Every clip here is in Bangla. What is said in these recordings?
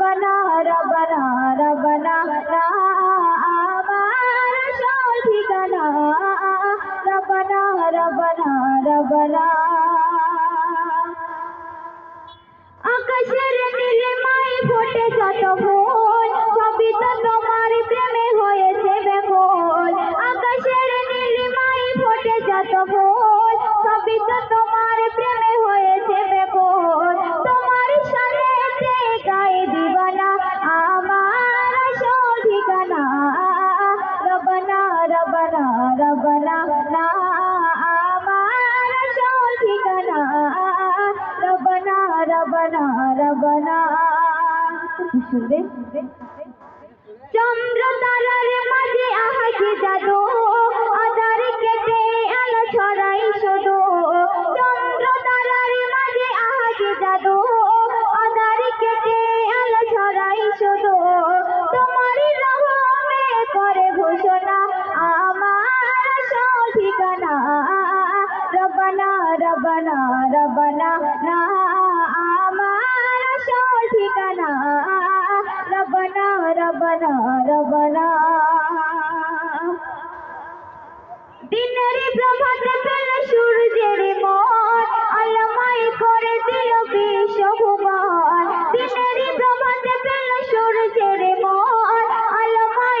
রবনা রবনা রবনা না আমার আসল ঠিকানা রবনা রবনা রবনা আকাশের নীলিমায় ফোটে যত ফুল সবই তো তোমার প্রেমে হয়েছে বেকুল আকাশের নীলিমায় ফোটে যত ফুল রবনা রবনা না আমার ঠিকানা রবনা রবনা রবনা শুনবে চন্দ্র তারার মাঝে আহাকে জাদু আধার কেটে আলো ছড়াই শুধু চন্দ্র তারার মাঝে আহাকে জাদু আধার কেটে আলো ছড়াই শুধু রবনা রবনা, না, আমার আসল ঠিকানা। রবনা রবনা রবনা। দিনের প্রভাতে পেল সূর্যের মন আলমাই করে দিল বিশ্বভুবন। দিনের প্রভাতে পেল সূর্যের মন আলমাই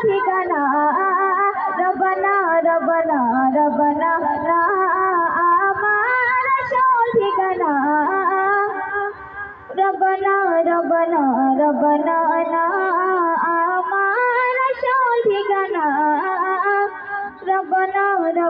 ঠিকানা রবনা রবনা রবনা না আমার আসল ঠিকানা রবনা রবনা রবনা না আমার আসল ঠিকানা রবনা রব